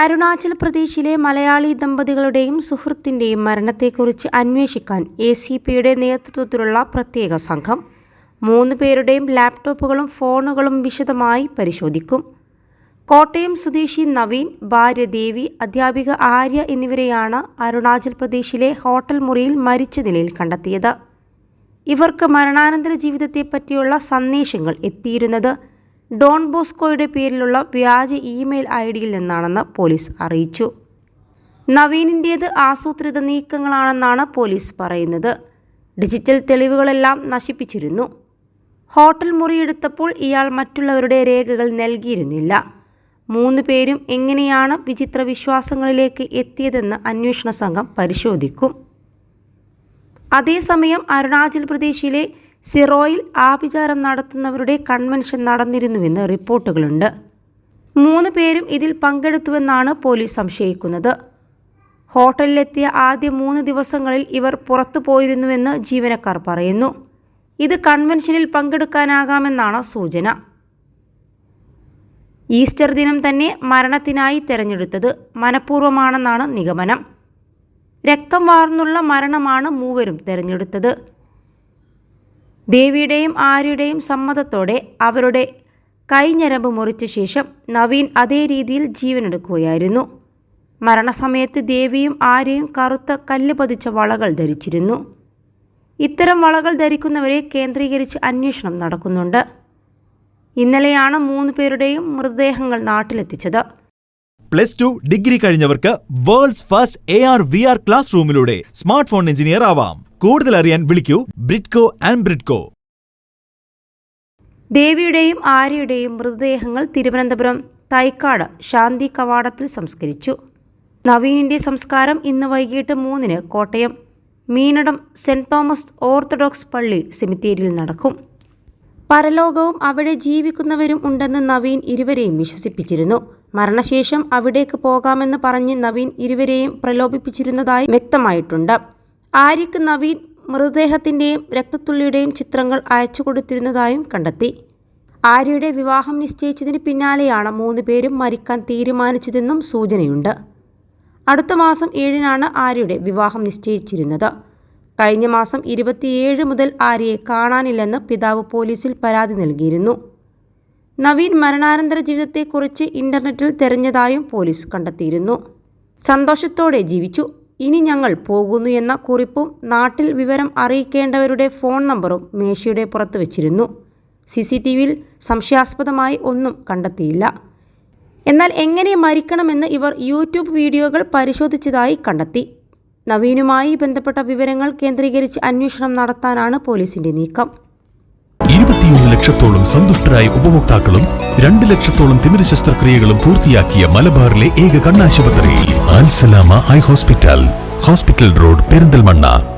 അരുണാചൽ പ്രദേശിലെ മലയാളി ദമ്പതികളുടെയും സുഹൃത്തിന്റെയും മരണത്തെക്കുറിച്ച് അന്വേഷിക്കാൻ എ സി പിയുടെ നേതൃത്വത്തിലുള്ള പ്രത്യേക സംഘം മൂന്ന് പേരുടെയും ലാപ്ടോപ്പുകളും ഫോണുകളും വിശദമായി പരിശോധിക്കും. കോട്ടയം സ്വദേശി നവീൻ ഭാര്യ ദേവി അധ്യാപിക ആര്യ എന്നിവരെയാണ് അരുണാചൽ പ്രദേശിലെ ഹോട്ടൽ മുറിയിൽ മരിച്ച നിലയിൽ കണ്ടെത്തിയത്. ഇവർക്ക് മരണാനന്തര ജീവിതത്തെപ്പറ്റിയുള്ള സന്ദേശങ്ങൾ എത്തിയിരുന്നത് ഡോൺ ബോസ്കോയുടെ പേരിലുള്ള വ്യാജ ഇമെയിൽ ഐ ഡിയിൽ നിന്നാണെന്ന് പോലീസ് അറിയിച്ചു. നവീനിന്റേത് ആസൂത്രിത നീക്കങ്ങളാണെന്നാണ് പോലീസ് പറയുന്നത്. ഡിജിറ്റൽ തെളിവുകളെല്ലാം നശിപ്പിച്ചിരുന്നു. ഹോട്ടൽ മുറിയെടുത്തപ്പോൾ ഇയാൾ മറ്റുള്ളവരുടെ രേഖകൾ നൽകിയിരുന്നില്ല. മൂന്ന് പേരും എങ്ങനെയാണ് വിചിത്ര വിശ്വാസങ്ങളിലേക്ക് എത്തിയതെന്ന് അന്വേഷണ സംഘം പരിശോധിക്കും. അതേസമയം അരുണാചൽ പ്രദേശിലെ സിറോയിൽ ആഭിചാരം നടത്തുന്നവരുടെ കൺവെൻഷൻ നടന്നിരുന്നുവെന്ന് റിപ്പോർട്ടുകളുണ്ട്. മൂന്ന് പേരും ഇതിൽ പങ്കെടുത്തുവെന്നാണ് പോലീസ് സംശയിക്കുന്നത്. ഹോട്ടലിലെത്തിയ ആദ്യ മൂന്ന് ദിവസങ്ങളിൽ ഇവർ പുറത്തു പോയിരുന്നുവെന്ന് ജീവനക്കാർ പറയുന്നു. ഇത് കൺവെൻഷനിൽ പങ്കെടുക്കാനാകാമെന്നാണ് സൂചന. ഈസ്റ്റർ ദിനം തന്നെ മരണത്തിനായി തെരഞ്ഞെടുത്തത് മനഃപൂർവമാണെന്നാണ് നിഗമനം. രക്തം വാർന്നുള്ള മരണമാണ് മൂവരും തെരഞ്ഞെടുത്തത്. ദേവിയുടെയും ആര്യയുടെയും സമ്മതത്തോടെ അവരുടെ കൈഞ്ഞരമ്പ് മുറിച്ച ശേഷം നവീൻ അതേ രീതിയിൽ ജീവനെടുക്കുകയായിരുന്നു. മരണസമയത്ത് ദേവിയും ആര്യയും കറുത്ത കല്ല് പതിച്ച വളകൾ ധരിച്ചിരുന്നു. ഇത്തരം വളകൾ ധരിക്കുന്നവരെ കേന്ദ്രീകരിച്ച് അന്വേഷണം നടക്കുന്നുണ്ട്. ഇന്നലെയാണ് മൂന്ന് പേരുടെയും മൃതദേഹങ്ങൾ നാട്ടിലെത്തിച്ചത്. Plus two degree കഴിഞ്ഞവർക്ക് world's first A R V R class റൂമിലൂടെ smart phone engineer ആവാം. കൂടുതൽ അറിയാൻ വിളിക്കൂ ബ്രിഡ്കോ ആൻഡ് ബ്രിഡ്കോ. ദേവിയുടെയും ആര്യയുടെയും മൃതദേഹങ്ങൾ തിരുവനന്തപുരം തൈക്കാട് ശാന്തി കവാടത്തിൽ സംസ്കരിച്ചു. നവീനിന്റെ സംസ്കാരം ഇന്ന് വൈകിട്ട് മൂന്നിന് Kottayam Meenadam Saint Thomas Orthodox പള്ളി സെമിത്തേരിയിൽ നടക്കും. പരലോകവും അവിടെ ജീവിക്കുന്നവരും ഉണ്ടെന്ന് നവീൻ ഇരുവരെയും വിശ്വസിപ്പിച്ചിരുന്നു. മരണശേഷം അവിടേക്ക് പോകാമെന്ന് പറഞ്ഞ് നവീൻ ഇരുവരെയും പ്രലോഭിപ്പിച്ചിരുന്നതായി വ്യക്തമായിട്ടുണ്ട്. ആര്യക്ക് നവീൻ മൃതദേഹത്തിന്റെയും രക്തത്തുള്ളിയുടെയും ചിത്രങ്ങൾ അയച്ചു കൊടുത്തിരുന്നതായും കണ്ടെത്തി. ആര്യയുടെ വിവാഹം നിശ്ചയിച്ചതിന് പിന്നാലെയാണ് മൂന്ന് പേരും മരിക്കാൻ തീരുമാനിച്ചതെന്നും സൂചനയുണ്ട്. അടുത്ത മാസം ഏഴിനാണ് ആര്യയുടെ വിവാഹം നിശ്ചയിച്ചിരുന്നത്. കഴിഞ്ഞ മാസം ഇരുപത്തിയേഴ് മുതൽ ആര്യയെ കാണാനില്ലെന്ന് പിതാവ് പോലീസിൽ പരാതി നൽകിയിരുന്നു. നവീൻ മരണാനന്തര ജീവിതത്തെക്കുറിച്ച് ഇന്റർനെറ്റിൽ തെരഞ്ഞതായും പോലീസ് കണ്ടെത്തിയിരുന്നു. സന്തോഷത്തോടെ ജീവിച്ചു. ഇനി ഞങ്ങൾ പോകുന്നു എന്ന കുറിപ്പും നാട്ടിൽ വിവരം അറിയിക്കേണ്ടവരുടെ ഫോൺ നമ്പറും മേശയുടെ പുറത്ത് വച്ചിരുന്നു. സി സി ടി വിയിൽ സംശയാസ്പദമായി ഒന്നും കണ്ടെത്തിയില്ല. എന്നാൽ എങ്ങനെ മരിക്കണമെന്ന് ഇവർ യൂട്യൂബ് വീഡിയോകൾ പരിശോധിച്ചതായി കണ്ടെത്തി. നവീനുമായി ബന്ധപ്പെട്ട വിവരങ്ങൾ കേന്ദ്രീകരിച്ച് അന്വേഷണം നടത്താനാണ് പോലീസിന്റെ നീക്കം. ഇരുപത്തിയൊന്ന് ലക്ഷത്തോളം സന്തുഷ്ടരായ ഉപഭോക്താക്കളും രണ്ട് ലക്ഷത്തോളം തിമിര ശസ്ത്രക്രിയകളും പൂർത്തിയാക്കിയ മലബാറിലെ ഏക Al Salama eye hospital. Hospital road Perinthalmanna